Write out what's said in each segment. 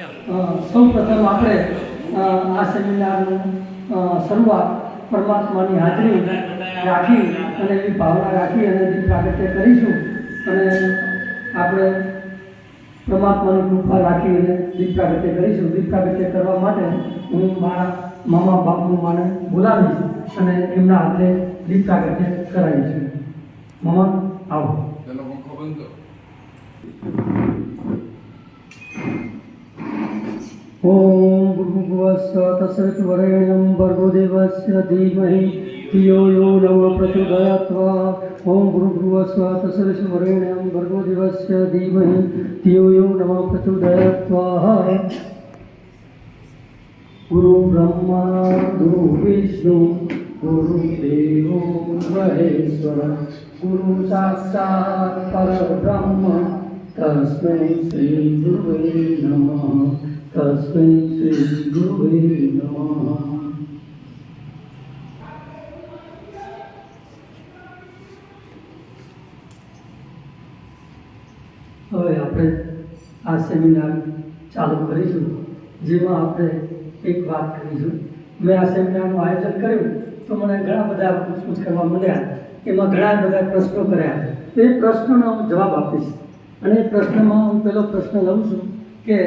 અ, સૌ પ્રથમ આપણે આ સેમિનારનું શરૂઆત પરમાત્માની હાજરી રાખી અને એવી ભાવના રાખી અને દીપ પ્રાગટ્ય કરીશું. અને આપણે પરમાત્માની કૃપા રાખી અને દીપ પ્રાગત્ય કરીશું. દીપ પ્રાગત્ય કરવા માટે હું મારા મામા બાપુ માને બોલાવીશ અને એમના હાથે દીપ પ્રાગત્ય કરાવીશું. મામા આવો. બંધ કરો. ॐ भूर्भुवस्व तत्सवितुर्वरेण्यं भर्गो देवस्य धीमहि धियो यो नव प्रचोदयात्वा ॐ भूर्भुवस्व तत्सवितुर्वरेण्यं भर्गो देवस्य धीमहि धियो यो नव प्रचोदयात्वा गुरु ब्रह्मा गुरु विष्णु गुरुदेवो महेश्वर गुरु साक्षात् परब्रह्म तस्मै श्री गुरुवे नमः तस्मै श्री गुरुवे नमः હવે આપણે આ સેમિનાર ચાલુ કરીશું જેમાં આપણે એક વાત કરીશું મેં આ સેમિનારનું આયોજન કર્યું તો મને ઘણા બધા પૂછપૂછ કરવા મળ્યા એમાં ઘણા બધા પ્રશ્નો કર્યા તો એ પ્રશ્નોનો હું જવાબ આપીશ અને એ પ્રશ્નમાં હું પહેલો પ્રશ્ન લઉં છું કે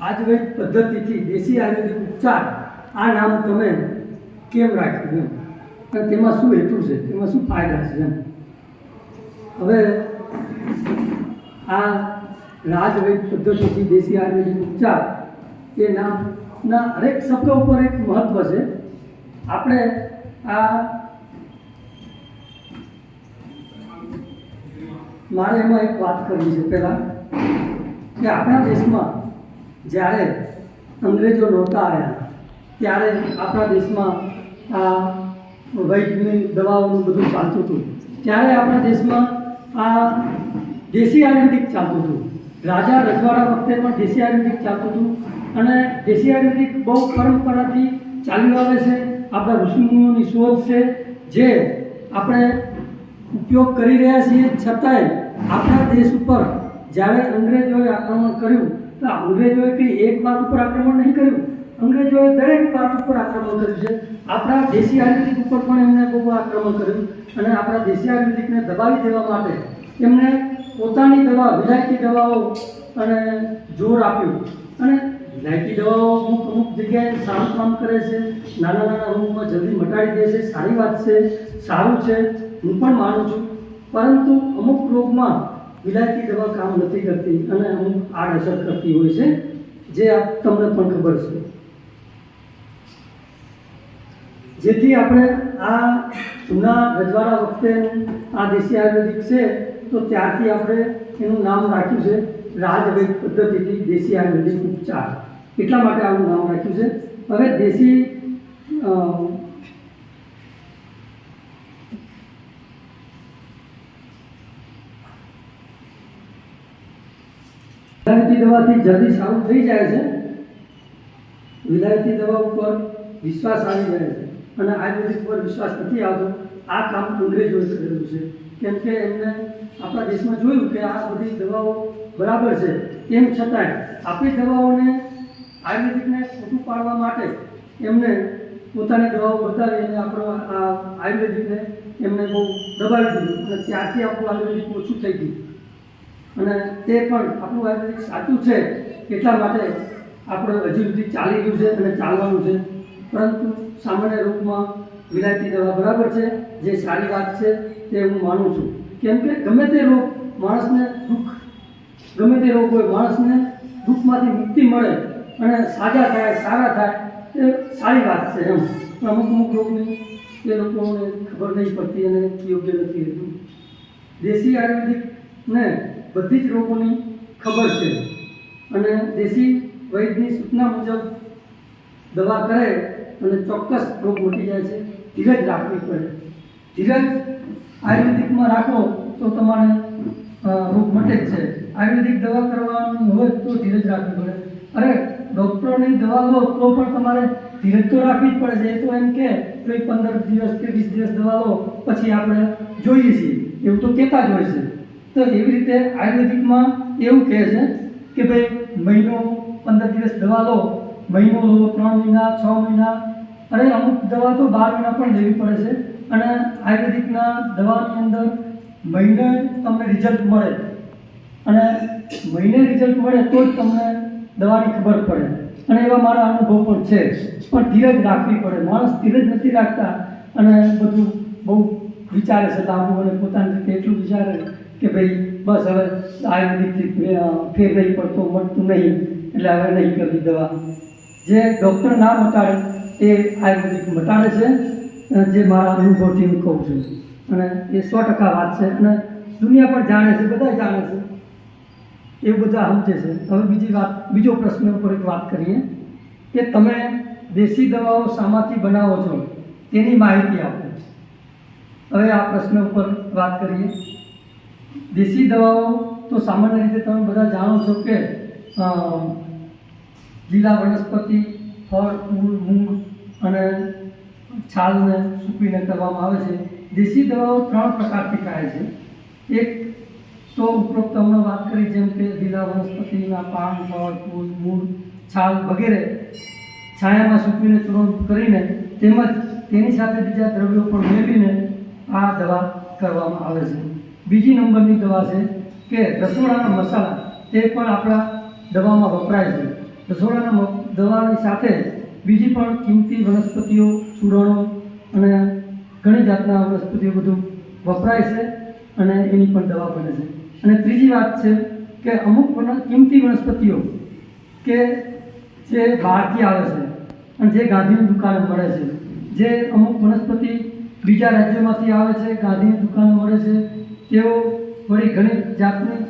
આયુર્વેદ પદ્ધતિથી દેશી આયુર્વેદિક ઉપચાર, આ નામ તમે કેમ રાખ્યું એમ? અને તેમાં શું હેતુ છે? તેમાં શું ફાયદા છે એમ? હવે આ રાજવૈદ પદ્ધતિથી દેશી આયુર્વેદિક ઉપચાર, એ નામના હરેક શબ્દ ઉપર એક મહત્વ છે. આપણે આ મારે એમાં એક વાત કરવી છે. પહેલાં કે આપણા દેશમાં જ્યારે અંગ્રેજો નહોતા આવ્યા, ત્યારે આપણા દેશમાં આ વૈદ્યની દવાઓનું બધું ચાલતું હતું. ત્યારે આપણા દેશમાં આ દેશી આયુર્વેદિક ચાલતું હતું. રાજા રજવાડા વખતે પણ દેશી આયુર્વેદિક ચાલતું હતું અને દેશી આયુર્વેદિક બહુ પરંપરાથી ચાલ્યું આવે છે. આપણા ઋષિમુનિઓની શોધ છે જે આપણે ઉપયોગ કરી રહ્યા છીએ. છતાંય આપણા દેશ ઉપર જ્યારે અંગ્રેજોએ આક્રમણ કર્યું, તો અંગ્રેજોએ કંઈ એક વાત ઉપર આક્રમણ નહીં કર્યું? અંગ્રેજોએ દરેક વાત ઉપર આક્રમણ કર્યું છે. આપણા દેશી આયુર્વેદિક ઉપર પણ એમણે બહુ આક્રમણ કર્યું અને આપણા દેશી આયુર્વેદિકને દબાવી દેવા માટે એમણે પોતાની દવા, વિલાયતી દવાઓ અને જોર આપ્યું. અને વિલાયતી દવાઓ અમુક અમુક જગ્યાએ સારું કામ કરે છે. નાના નાના રૂમમાં જલ્દી મટાડી દે છે. સારી વાત છે. સારું છે. હું પણ માનું છું. પરંતુ અમુક રોગમાં વિલાયતી દવા કામ નથી કરતી અને અમુક આડઅસર કરતી હોય છે, જે આપ તમને પણ ખબર છે. જેથી આપણે આ જૂના રજવાડા વખતે આ દેશી આયુર્વેદિક છે, તો ત્યારથી આપણે એનું નામ રાખ્યું છે, રાજવૈદ પદ્ધતિથી દેશી આયુર્વેદિક ઉપચાર. એટલા માટે આનું નામ રાખ્યું છે. હવે દેશી વિલાયતી દવાથી જલ્દી સારું થઈ જાય છે. વિલાયતી દવા ઉપર વિશ્વાસ આવી જાય છે. અને આયુર્વેદિક પર વિશ્વાસ નથી આવતો. આ કામ અંગ્રેજોએ કરેલું છે. કેમ કે એમને આપણા દેશમાં જોયું કે આ બધી દવાઓ બરાબર છે. તેમ છતાંય આપણી દવાઓને આયુર્વેદિકને ખોટું પાડવા માટે એમને પોતાની દવાઓ બતાવી અને આપણો આ આયુર્વેદિકને એમને બહુ દબાવી દીધું. અને ત્યારથી આપણું આયુર્વેદિક ઓછું થઈ ગયું. અને તે પણ આપણું આયુર્વેદિક સાચું છે એટલા માટે આપણે હજી સુધી ચાલી ગયું છે અને ચાલવાનું છે. પરંતુ સામાન્ય રૂપમાં વિલાયતી દવા બરાબર છે, જે સારી વાત છે તે હું માનું છું. કેમ કે ગમે તે રોગ માણસને દુઃખ, ગમે તે રોગ હોય માણસને દુઃખમાંથી મુક્તિ મળે અને સાજા થાય, સારા થાય એ સારી વાત છે એમ. અમુક અમુક રોગની એ લોકોને ખબર નહીં પડતી અને યોગ્ય નથી રહેતું. દેશી આયુર્વેદિકને બધી જ રોગોની ખબર છે. અને દેશી વૈદની સૂચના મુજબ દવા કરે અને ચોક્કસ રોગ મટી જાય છે. ધીરજ રાખવી પડે. ધીરજ આયુર્વેદિકમાં રાખો તો તમારે રોગ મટે જ છે. આયુર્વેદિક દવા કરવાની હોય તો ધીરજ રાખવી પડે. અરે, ડૉક્ટરોની દવા લો તો પણ તમારે ધીરજ તો રાખવી જ પડે છે. એ તો એમ કે પંદર દિવસ કે વીસ દિવસ દવા લો, પછી આપણે જોઈએ છીએ. એવું તો કહેતા જ હોય છે. તો એવી રીતે આયુર્વેદિકમાં એવું કહે છે કે ભાઈ, મહિનો પંદર દિવસ દવા લો, મહિનો લો, ત્રણ મહિના, છ મહિના અને અમુક દવા તો બાર મહિના પણ લેવી પડે છે. અને આયુર્વેદિકના દવાની અંદર મહિને તમને રિઝલ્ટ મળે. અને મહિને રિઝલ્ટ મળે તો જ તમને દવાની ખબર પડે. અને એવા મારા અનુભવ પણ છે. પણ ધીરજ રાખવી પડે. માણસ ધીરજ નથી રાખતા. અને બધું બહુ વિચારે છે, લાંબુ અને પોતાની રીતે એટલું વિચારે. કે ભાઈ, બસ હવે આયુર્વેદિકથી ફેર નહીં પડતો, મળતું નહીં, એટલે હવે નહીં કરવી દવા. જે ડૉક્ટર ના મટાડે એ આયુર્વેદિક મટાડે છે જે મારા અનુભવથી હું કહું છું. અને એ સો ટકા વાત છે, અને દુનિયા પણ જાણે છે બધા જાણે છે. એવું બધા સમજે છે. હવે બીજી વાત, બીજો પ્રશ્ન ઉપર એક વાત કરીએ, કે તમે દેશી દવાઓ શામાંથી બનાવો છો, તેની માહિતી આપો. હવે આ પ્રશ્ન ઉપર વાત કરીએ. દેશી દવાઓ તો સામાન્ય રીતે તમે બધા જાણો છો કે લીલા વનસ્પતિ, ફળ, ફૂલ, મૂળ અને છાલને સૂકવીને કરવામાં આવે છે. દેશી દવાઓ ત્રણ પ્રકારથી થાય છે. એક તો ઉપરોક્ત હમણાં વાત કરી જેમ કે લીલા વનસ્પતિના પાન, ફળ, ફૂલ, મૂળ, છાલ વગેરે છાયામાં સૂકવીને ચૂર્ણ કરીને તેમજ તેની સાથે બીજા દ્રવ્યો પણ મેળવીને આ દવા કરવામાં આવે છે. બીજી નંબરની દવા છે કે રસોડાના મસાલા, તે પણ આપણા દવામાં વપરાય છે. રસોડાના દવાની સાથે બીજી પણ કિંમતી વનસ્પતિઓ, ચૂરણો અને ઘણી જાતના વનસ્પતિઓ બધું વપરાય છે અને એની પણ દવા બને છે. અને ત્રીજી વાત છે કે અમુક કિંમતી વનસ્પતિઓ કે જે બહારથી આવે છે અને જે ગાંધીની દુકાને મળે છે. જે અમુક વનસ્પતિ બીજા રાજ્યોમાંથી આવે છે ગાંધીની દુકાને મળે છે તેઓ વળી ઘણી જાતની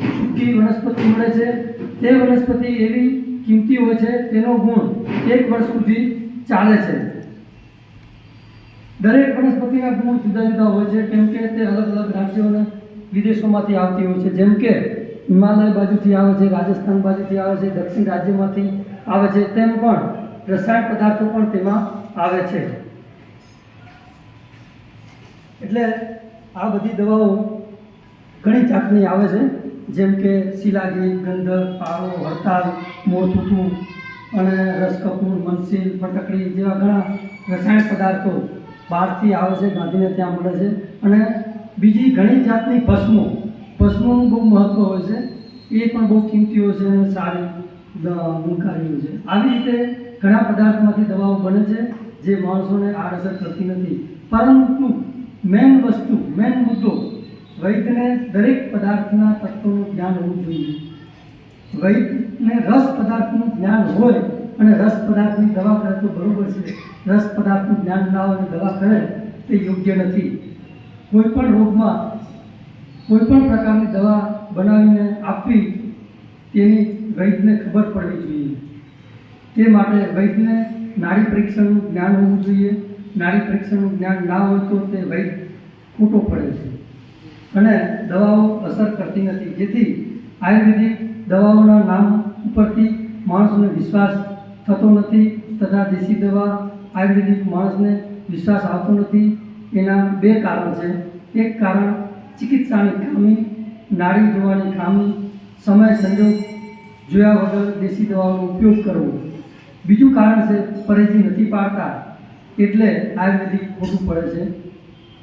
સૂકી વનસ્પતિ મળે છે. તે વનસ્પતિ એવી કિંમતી હોય છે તેનો ગુણ એક વર્ષ સુધી ચાલે છે. દરેક વનસ્પતિના ગુણ જુદા જુદા હોય છે. કેમ કે તે અલગ અલગ રાજ્યોના વિદેશોમાંથી આવતી હોય છે. જેમ કે હિમાલય બાજુથી આવે છે, રાજસ્થાન બાજુથી આવે છે, દક્ષિણ રાજ્યમાંથી આવે છે, તેમ પણ રસાયણ પદાર્થો પણ તેમાં આવે છે. એટલે આ બધી દવાઓ ઘણી જાતની આવે છે. જેમ કે શિલાજી ગંધર પાળો હડતાલ મોથુથું અને રસકપૂર, મનસીલ ફટકડી જેવા ઘણા રસાયણ પદાર્થો બહારથી આવે છે, ગાંધીને ત્યાં મળે છે. અને બીજી ઘણી જાતની ભસ્મો, ભસ્મોનું બહુ મહત્ત્વ હોય છે. એ પણ બહુ કિંમતી હોય છે અને સારી ગુણકારી હોય છે. આવી રીતે ઘણા પદાર્થમાંથી દવાઓ બને છે, જે માણસોને આડઅસર કરતી નથી. પરંતુ મેન વસ્તુ, મેન મુદ્દો વૈદ્યને દરેક પદાર્થના તત્વોનું જ્ઞાન હોવું જોઈએ. વૈદ્યને રસ પદાર્થનું જ્ઞાન હોય અને રસ પદાર્થની દવા કરે તો બરોબર છે. રસ પદાર્થનું જ્ઞાન ના હોય અને દવા કરે તે યોગ્ય નથી. કોઈ પણ રોગમાં કોઈ પણ પ્રકારની દવા બનાવીને આપવી તેની વૈદ્યને ખબર પડવી જોઈએ. તે માટે વૈદ્યને નાડી પરીક્ષણનું જ્ઞાન હોવું જોઈએ. નાડી પરીક્ષણનું જ્ઞાન ના હોય તો તે વૈદ ખોટો પડે છે. અને દવાઓ અસર કરતી નથી. જેથી આયુર્વેદિક દવાઓના નામ ઉપરથી માણસને વિશ્વાસ થતો નથી તથા દેશી દવા આયુર્વેદિક માણસને વિશ્વાસ આવતો નથી. એના બે કારણ છે. એક કારણ ચિકિત્સાની ખામી નાડી જોવાની ખામી, સમય સંજોગ જોયા વગર દેશી દવાઓનો ઉપયોગ કરવો. બીજું કારણ છે, પરેજી નથી પાડતા. એટલે આયુર્વેદિક ખોટું પડે છે.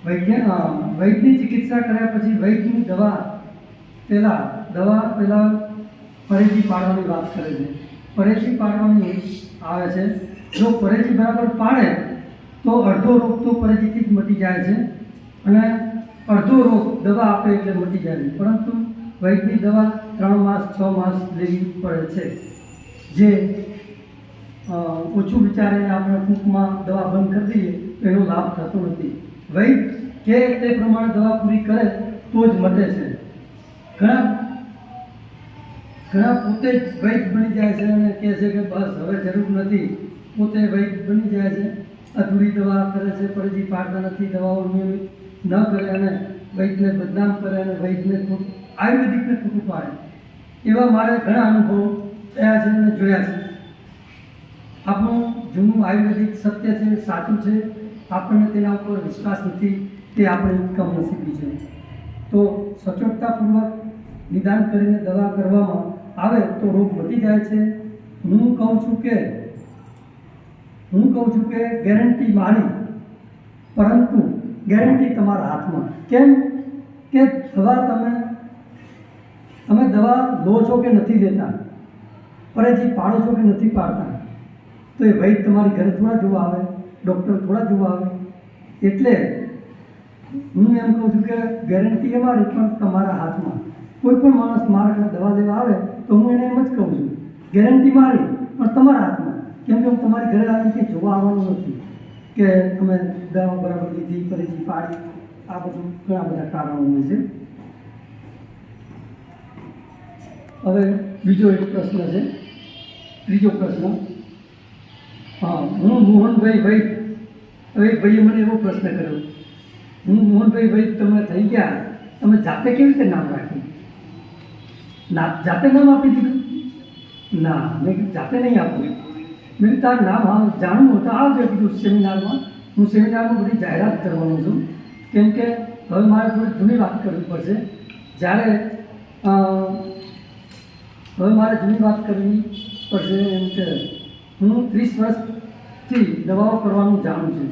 વૈજ્ઞાન અ, વૈદ્યની ચિકિત્સા કર્યા પછી વૈદ્યની દવા પહેલાં દવા પહેલાં પરેજી પાડવાની વાત કરે છે. પરેજી પાડવાની આવે છે. જો પરેજી બરાબર પાડે તો અડધો રોગ તો પરેજીથી જ મટી જાય છે અને અડધો રોગ દવા આપે એટલે મટી જાય છે. પરંતુ વૈદ્યની દવા ત્રણ માસ છ માસ લેવી પડે છે. જે ઓછું વિચારીને આપણે ટૂંકમાં દવા બંધ કરી દઈએ એનો લાભ થતો નથી. વૈદ કે તે પ્રમાણે દવા પૂરી કરે, તો જ મટે છે. ઘણા ઘણા પોતે જ વૈદ બની જાય છે અને કહે છે કે બસ હવે જરૂર નથી. પોતે વૈદ બની જાય છે, અધૂરી દવા કરે છે પરેજી પાડતા નથી, દવાઓ નિયમિત ન કરે અને વૈદને બદનામ કરે અને વૈદને આયુર્વેદિકને ખોટું પાડે. એવા મારે ઘણા અનુભવો થયા છે અને જોયા છે. આપણું જૂનું આયુર્વેદિક સત્ય છે, સાચું છે, આપણને તેના ઉપર વિશ્વાસ નથી, તે આપણે કમનસીબી છે. તો સચોટતાપૂર્વક નિદાન કરીને દવા કરવામાં આવે તો રોગ મટી જાય છે. હું કહું છું કે, હું કહું છું કે ગેરંટી મારી, પરંતુ ગેરંટી તમારા હાથમાં. કેમ? કે દવા તમે તમે દવા લો છો કે નથી લેતા? પરેજી પાડો છો કે નથી પાડતા? તો એ વૈદ તમારી ઘરે થોડા જોવા આવે ડૉક્ટર થોડા જોવા આવે. એટલે હું એમ કહું છું કે ગેરંટી એ મારી પણ તમારા હાથમાં. કોઈ પણ માણસ મારા ઘરે દવા લેવા આવે તો હું એને એમ જ કહું છું ગેરંટી મારી, પણ તમારા હાથમાં. કેમ કે હું તમારી ઘરે આવીને કંઈ જોવા આવવાનું નથી કે તમે દવા બરાબર લીધી, ફરીથી પાડી. આ બધું ઘણા બધા કારણો હોય છે. હવે બીજો એક પ્રશ્ન છે. ત્રીજો પ્રશ્ન હા, હું મોહનભાઈ ભાઈ હવે ભાઈએ મને એવો પ્રશ્ન કર્યો. હું મોહનભાઈ ભાઈ તમે થઈ ગયા, તમે જાતે કેવી રીતે નામ રાખ્યું? ના, જાતે નામ આપી દીધું? ના, મેં જાતે નહીં આપ્યું મેં તાર નામ હા, જાણવું હતું. આવજો કીધું સેમિનારમાં, હું સેમિનારમાં બધી જાહેરાત કરવાનો છું. કેમ કે હવે મારે થોડી જૂની વાત કરવી પડશે. જ્યારે હવે મારે જૂની વાત કરવી પડશે એમ કે હું ત્રીસ વર્ષથી દવાઓ કરવાનું જાણું છું.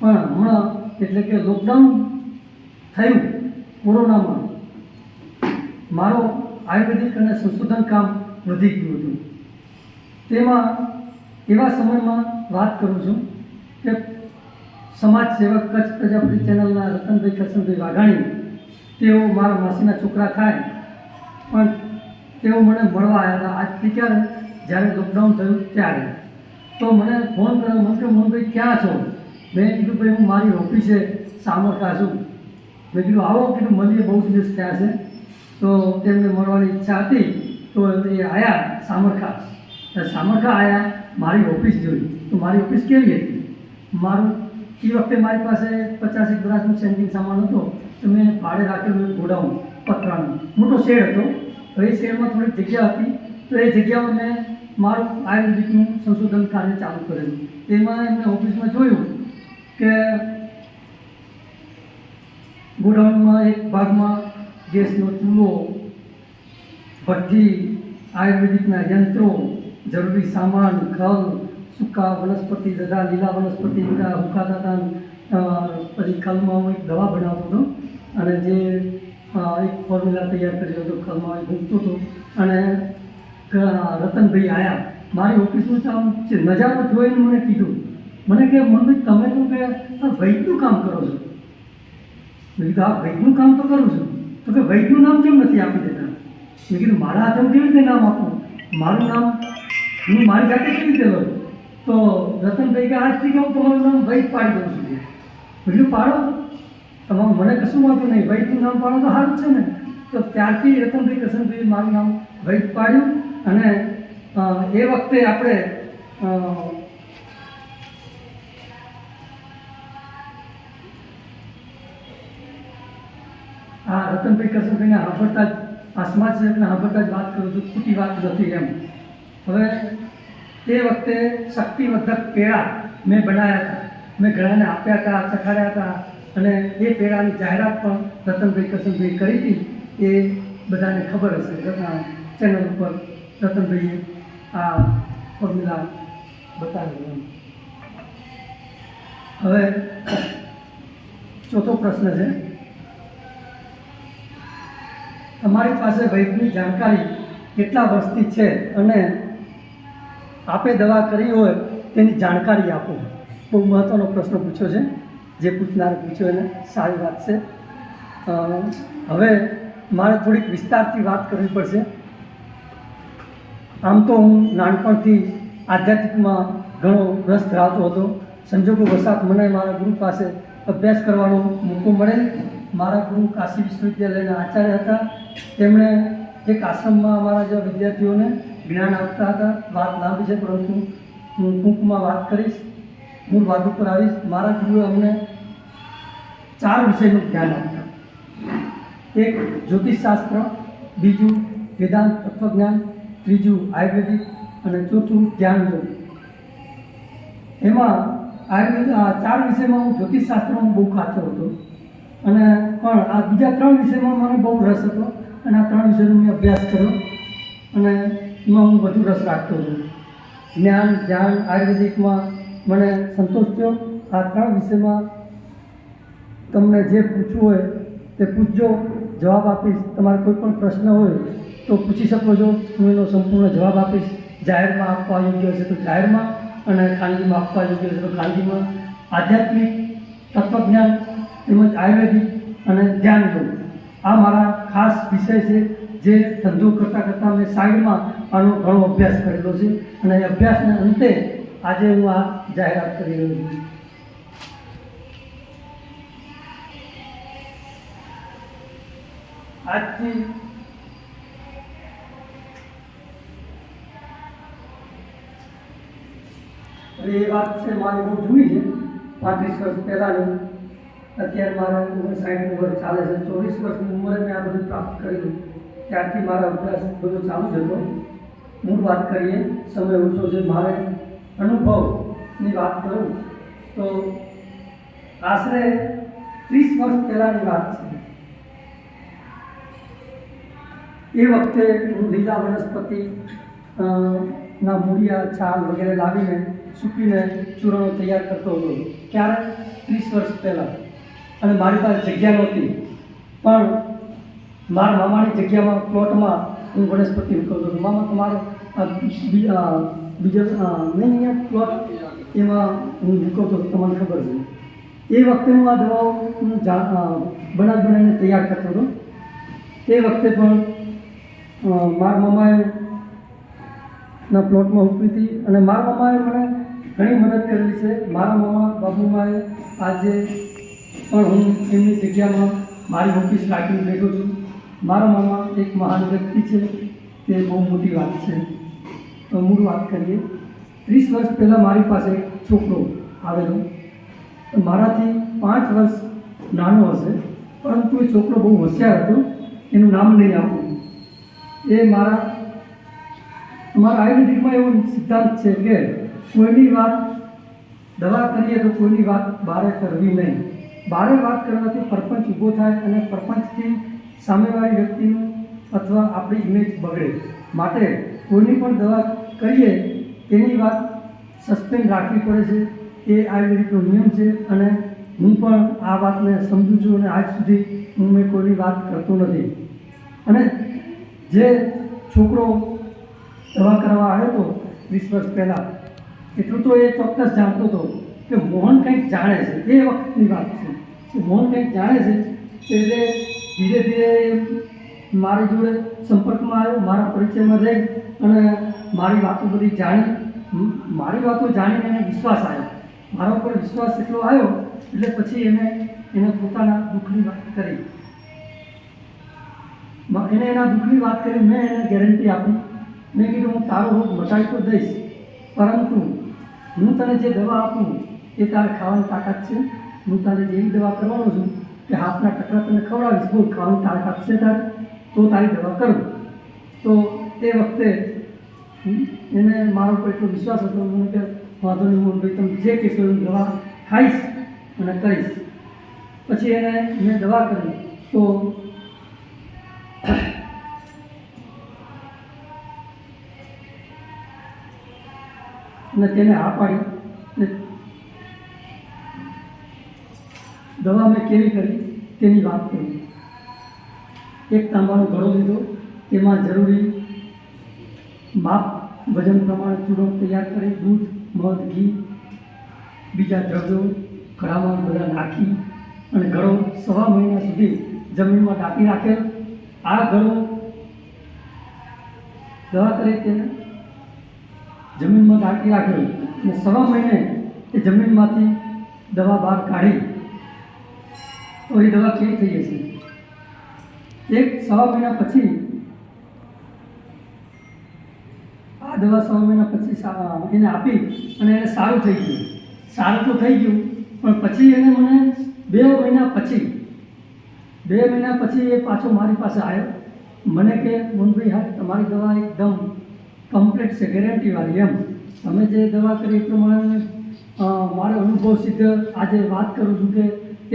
પણ હમણાં એટલે કે લોકડાઉન થયું કોરોનામાં, મારો આયુર્વેદિક અને સંશોધન કામ વધી ગયું હતું. તેમાં એવા સમયમાં વાત કરું છું કે સમાજ સેવક કચ્છ પ્રજાપતિ ચેનલના રતનભાઈ કરશનભાઈ વાઘાણી, તેઓ મારા માસીના છોકરા થાય, પણ તેઓ મને મળવા આવ્યા હતા. આજથી ક્યારે જ્યારે લોકડાઉન થયું ત્યારે. તો મને ફોન કર્યો, મને કે મોહનભાઈ ક્યાં છો? મેં કીધું, ભાઈ, હું મારી ઓફિસે સામરખા છું. મેં કીધું, આવો, કીધું, મળીએ, બહુ દિવસ થયા છે. તો તેમને મળવાની ઈચ્છા હતી, તો એ આવ્યા સામરખા સામરખા આવ્યા મારી ઓફિસ જોઈ. તો મારી ઓફિસ કેવી હતી? મારું એ વખતે મારી પાસે પચાસ એક ગ્લાસનું સેન્ટિંગ સામાન હતો, તો મેં ભાડે રાખેલું ગોડાઉન, પતરાનું. મોટો શેડ હતો. તો એ શેડમાં થોડીક જગ્યા હતી. તો એ જગ્યામાં મેં મારું આયુર્વેદિકનું સંશોધન કાર્ય ચાલુ કરેલું. તેમાં એમને ઓફિસમાં જોયું કે ગોડાઉનમાં એક ભાગમાં ગેસનો ચૂલો, ભઠ્ઠી, આયુર્વેદિકના યંત્રો, જરૂરી સામાન ખલ સૂકા વનસ્પતિ તથા લીલા વનસ્પતિ તથા હુકાતા પછી ખલમાં હું એક દવા બનાવતો હતો અને જે એક ફોર્મ્યુલા તૈયાર કર્યો હતો ખલમાં મૂકતો હતો. અને રતનભાઈ આવ્યા મારી ઓફિસનું કામ છે નજારો જોઈને મને કીધું. મને કે મનભાઈ તમે તો કે વૈદનું કામ કરો છો. મેં કીધું, આ વૈદનું કામ તો કરું છું. તો કે વૈદનું નામ કેમ નથી આપી દેતા? મેં કીધું, મારા હાથે કેવી રીતે નામ આપું? મારું નામ, હું મારી જાતે કેવી રીતે લઉં? તો રતનભાઈ કે આજથી કે હું તમારું નામ વૈદ પાડી દઉં છું. મેં પાડો. તમારું મને કશું વાંધો નહીં. વૈદનું નામ પાડો તો સારું છે ને. તો ત્યારથી રતનભાઈ કસનભાઈ મારું નામ વૈદ પાડ્યું. અને એ વખતે આપણે આ રતનભાઈ કરશનભાઈને સાંભળતા જ આ સમાજ સેવકને સાંભળતા જ વાત કરું છું, ખોટી વાત નથી એમ. હવે તે વખતે શક્તિવર્ધક પેડા મેં બનાવ્યા હતા. મેં ઘણાને આપ્યા હતા, ચખાડ્યા હતા, અને એ પેડાની જાહેરાત પણ રતનભાઈ કરશનભાઈ કરી હતી. એ બધાને ખબર હશે ચેનલ ઉપર. રતનભાઈએ આ ફોર્મ્યુલા બતાવ્યું. હવે ચોથો પ્રશ્ન છે. તમારી પાસે વૈદની જાણકારી કેટલા વર્ષથી છે અને આપે દવા કરી હોય તેની જાણકારી આપો. બહુ મહત્ત્વનો પ્રશ્ન પૂછ્યો છે. જે પૂછનારે પૂછ્યો એને સારી વાત છે. હવે મારે થોડીક વિસ્તારથી વાત કરવી પડશે. આમ તો હું નાનપણથી આધ્યાત્મિકમાં ઘણો રસ ધરાવતો હતો. સંજોગો વસાત મને મારા ગુરુ પાસે અભ્યાસ કરવાનો મોકો મળેલ. મારા ગુરુ કાશી વિશ્વવિદ્યાલયના આચાર્ય હતા. તેમણે એક આશ્રમમાં અમારા જેવા વિદ્યાર્થીઓને જ્ઞાન આપતા હતા. વાત લાંબી છે, પરંતુ હું ટૂંકમાં વાત કરીશ. મૂળ વાત ઉપર આવીશ. મારા ગુરુએ અમને ચાર વિષયનું જ્ઞાન આપતા એક જ્યોતિષશાસ્ત્ર, બીજું વેદાંત તત્વજ્ઞાન ત્રીજું આયુર્વેદિક અને ચોથું ધ્યાન યોગ એમાં આયુર્વેદ, આ ચાર વિષયમાં હું જ્યોતિષશાસ્ત્રમાં બહુ કાચો હતો. અને પણ આ બીજા ત્રણ વિષયમાં મને બહુ રસ હતો અને આ ત્રણ વિષયનો મેં અભ્યાસ કર્યો અને એમાં હું વધુ રસ રાખતો હતો જ્ઞાન, ધ્યાન, આયુર્વેદિકમાં મને સંતોષ થયો. આ ત્રણ વિષયમાં તમને જે પૂછવું હોય તે પૂછજો. જવાબ આપીશ. તમારે કોઈ પણ પ્રશ્ન હોય તો પૂછી શકો છો, હું એનો સંપૂર્ણ જવાબ આપીશ. જાહેરમાં આપવા યોગ્ય હશે તો જાહેરમાં અને ખાનગીમાં આપવા યોગ્ય હશે તો ખાનગીમાં આધ્યાત્મિક તત્વજ્ઞાન તેમજ આયુર્વેદિક અને ધ્યાન યોગ આ મારા ખાસ વિષય છે જે ધંધો કરતાં કરતાં મેં સાઈડમાં આનો ઘણો અભ્યાસ કરેલો છે અને એ અભ્યાસના અંતે આજે હું આ જાહેરાત કરી રહ્યો છું. આજથી હવે એ વાત છે મારી બહુ જૂની છે. પાંત્રીસ વર્ષ પહેલાંની. અત્યારે મારા ઓગણસાઠ વર્ષ ચાલે છે. ચોવીસ વર્ષની ઉંમરે મેં આ બધું પ્રાપ્ત કર્યું ત્યારથી મારા અભ્યાસ બધો ચાલુ જ હતો. મૂળ વાત કરીએ, સમય ઓછો છે. મારે અનુભવની વાત કરું તો આશરે ત્રીસ વર્ષ પહેલાંની વાત છે. એ વખતે હું લીલા વનસ્પતિ ના મૂળિયા, છાલ વગેરે લાવીને સૂકીને ચૂરણો તૈયાર કરતો હતો. ક્યારે ત્રીસ વર્ષ પહેલાં. અને મારી પાસે જગ્યા નહોતી. પણ મારા મામાની જગ્યામાં પ્લોટમાં હું વનસ્પતિ મૂકતો હતો. મામા, તમારો બીજો નહીં અહીંયા પ્લોટ એમાં હું મૂકતો હતો. તમને ખબર છે. એ વખતે હું આ દવાઓ હું બનાવી બનાવીને તૈયાર કરતો હતો. તે વખતે પણ મારા મામાએ ના પ્લોટમાં ઉપડી હતી અને મારા મામાએ મને ઘણી મદદ કરેલી છે. મારા મામા બાબુમાએ આજે પણ હું એમની જગ્યામાં મારી ઓફિસ રાખીને બેઠો છું. મારા મામા એક મહાન વ્યક્તિ છે. તે બહુ મોટી વાત છે. તો મૂળ વાત કરીએ. ત્રીસ વર્ષ પહેલાં મારી પાસે છોકરો આવેલો. મારાથી પાંચ વર્ષ નાનો હશે, પરંતુ એ છોકરો બહુ હોશિયાર હતો. એનું નામ નહીં આપવું એ મારા અમારા આયુર્વેદિકમાં એવો સિદ્ધાંત છે કે કોઈની વાત દવા કરીએ તો કોઈની વાત બારે કરવી નહીં. બારે વાત કરવાથી પરપંચ ઊભો થાય અને પરપંચથી સામેવાળી વ્યક્તિનું અથવા આપણી ઇમેજ બગડે. માટે કોઈની પણ દવા કરીએ, તેની વાત સસ્પેન્ડ રાખવી પડે છે. એ આયુર્વેદિકનો નિયમ છે અને હું પણ આ વાતને સમજું છું અને આજ સુધી હું મેં કોઈની વાત કરતો નથી. અને જે છોકરો દવા કરવા આવ્યો હતો વીસ વર્ષ પહેલાં. એટલું તો એ ચોક્કસ જાણતો હતો કે મોહન કંઈક જાણે છે. એ વખતની વાત છે. કે મોહન કંઈક જાણે છે, એટલે ધીરે ધીરે મારી જોડે સંપર્કમાં આવ્યો, મારા પરિચયમાં રહી અને મારી વાતો બધી જાણી મારી વાતો જાણીને એને વિશ્વાસ આવ્યો. મારા ઉપર વિશ્વાસ એટલો આવ્યો, એટલે પછી એને એને પોતાના દુઃખની વાત કરી. એને એના દુઃખની વાત કરી, મેં એને ગેરંટી આપી. મેં કીધું, હું તારો રોગ મટાડી તો દઈશ. પરંતુ હું તને જે દવા આપું, એ તારે ખાવાની તાકાત છે. હું તારે જેવી દવા કરવાનો છું કે હાથના ટકરા તને ખવડાવીશ, બોલ, ખાવાની તાકાત છે તારે. તો તારી દવા કરું. તો તે વખતે એને મારો પર એટલો વિશ્વાસ હતો, મને કે, વાંધો નહીં મોહનભાઈ તમે જે કહેશો હું દવા ખાઈશ અને કરીશ. પછી એને મેં દવા કરી. તો અને તેને આ પાડી દવા મેં કેવી કરી તેની વાત કરી. એક તાંબાનો ઘડો લીધો, તેમાં જરૂરી માપ, વજન પ્રમાણે ચૂડો તૈયાર કરી, દૂધ, મધ, ઘી, બીજા દ્રવ્યો ઘડામાં બધા નાખી અને ઘડો સવા મહિના સુધી જમીનમાં ઢાંકી રાખેલ. આ ઘડો દવા કરી તેને જમીનમાં દાટી રાખેલું. અને સવા મહિને એ જમીનમાંથી દવા બહાર કાઢી. તો એ દવા કેવી થઈ જશે. એક સવા મહિના પછી આ દવા સવા મહિના પછી એને આપી અને એને સારું થઈ ગયું. સારું તો થઈ ગયું, પણ પછી એને મને બે મહિના પછી, બે મહિના પછી એ પાછો મારી પાસે આવ્યો. મને કે, મોહનભાઈ, હા, તમારી દવા એકદમ કમ્પ્લીટ છે ગેરંટીવાળી એમ. તમે જે દવા કરી એ પ્રમાણે મારો અનુભવ સિદ્ધ આજે વાત કરું છું કે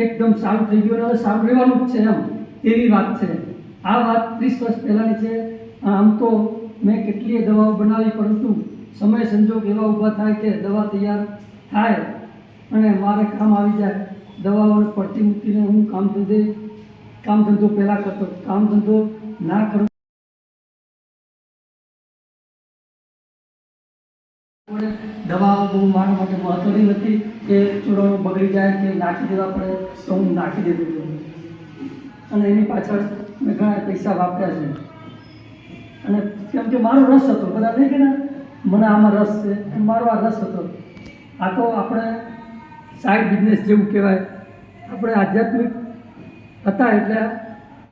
એકદમ સારું થઈ ગયું અને હવે સારું રહેવાનું જ છે એમ. એવી વાત છે. આ વાત ત્રીસ વર્ષ પહેલાંની છે. આમ તો મેં કેટલીય દવાઓ બનાવી, પરંતુ સમય સંજોગ એવા ઊભા થાય કે દવા તૈયાર થાય અને મારે કામ આવી જાય. દવાઓને પડતી મૂકીને હું કામ ધંધે, કામ ધંધો પહેલાં કરતો. કામ ધંધો ના કરવો દવાઓ બહુ મારા માટે મહત્વની નથી કે ચોરાણું બગડી જાય કે નાખી દેવા પડે તો હું નાખી દેતો હતો. અને એની પાછળ મેં ઘણા પૈસા વાપર્યા છે. અને કેમ કે મારો રસ હતો, બધા નહીં કે ને મને આમાં રસ છે. મારો આ રસ હતો. આ તો આપણે સાઈડ બિઝનેસ જેવું કહેવાય. આપણે આધ્યાત્મિક હતા એટલે